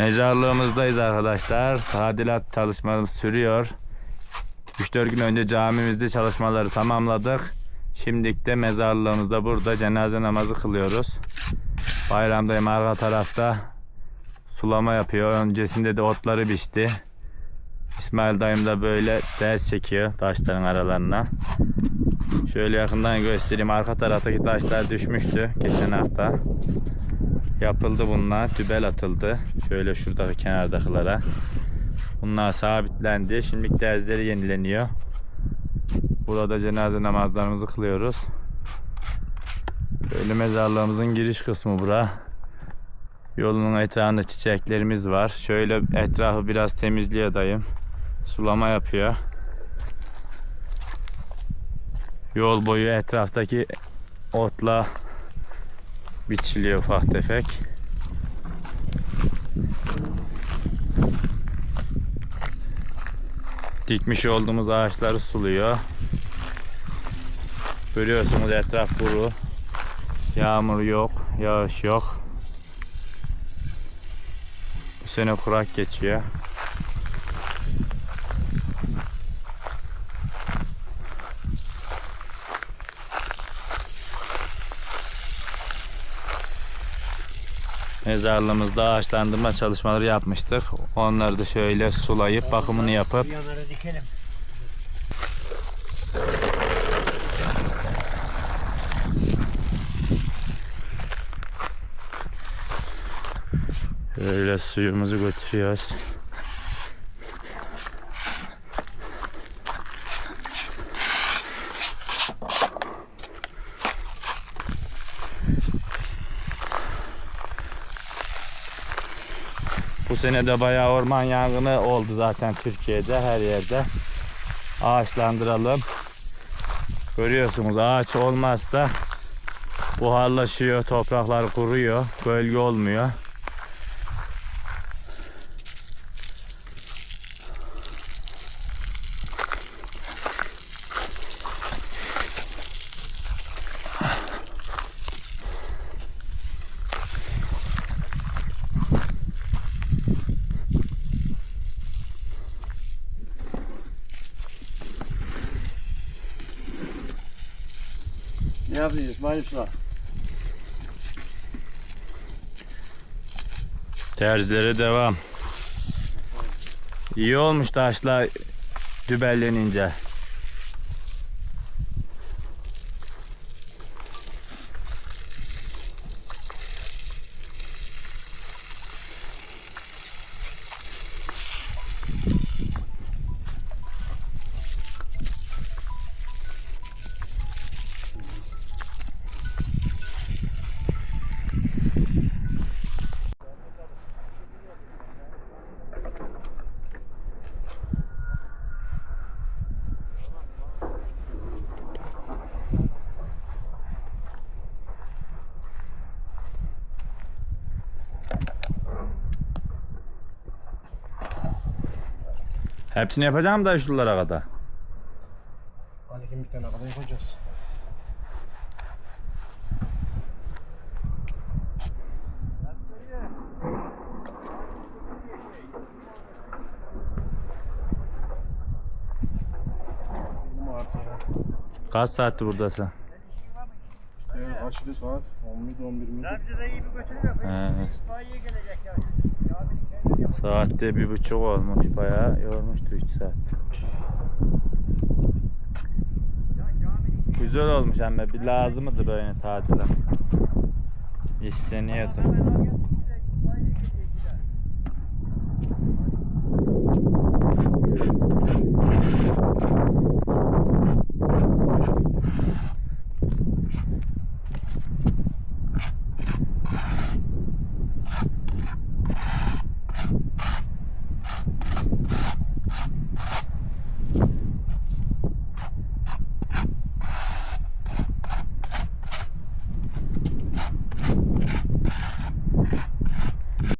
Mezarlığımızdayız arkadaşlar. Tadilat çalışmamız sürüyor. 3-4 gün önce camimizde çalışmaları tamamladık. Şimdilik de mezarlığımızda burada cenaze namazı kılıyoruz. Bayramdayım arka tarafta sulama yapıyor. Öncesinde de otları biçti. İsmail dayım da böyle ders çekiyor taşların aralarına. Şöyle yakından göstereyim. Arka taraftaki taşlar düşmüştü geçen hafta. Yapıldı bunlar. Tübel atıldı. Şöyle şuradaki kenardakilara. Bunlar sabitlendi. Şimdi derzleri yenileniyor. Burada cenaze namazlarımızı kılıyoruz. Böyle mezarlığımızın giriş kısmı bura. Yolunun etrafında çiçeklerimiz var. Şöyle etrafı biraz temizliyor dayım. Sulama yapıyor. Yol boyu etraftaki otla biçiliyor ufak tefek. Dikmiş olduğumuz ağaçları suluyor. Görüyorsunuz etraf kuru. Yağmur yok, yağış yok. Bu sene kurak geçiyor. Mezarlığımızda ağaçlandırma çalışmaları yapmıştık. Onları da şöyle sulayıp bakımını yapıp. Böyle suyumuzu götürüyoruz. Bu sene de bayağı orman yangını oldu zaten Türkiye'de her yerde. Ağaçlandıralım. Görüyorsunuz ağaç olmazsa buharlaşıyor, topraklar kuruyor, gölge olmuyor. Ne yapıyorsun İsmail? Terzilere devam. İyi olmuş taşlar dübellenince. Hepsini yapacağım da şuralara kadar. Aleyküm bir tane kadar yapacağız. Kaç saattir buradasın? İşte kaçtı saat? 10 miydi 11 miydi? Zabzede'yi bir götürüyor. He. İtfaiye gelecek ya. Ya bir kendi yapıyor. Saatte bir buçuk olmuş. Bayağı yormuştu 3 saat. Güzel olmuş ama bir lazımıdır böyle tadilat. İsteniyordu.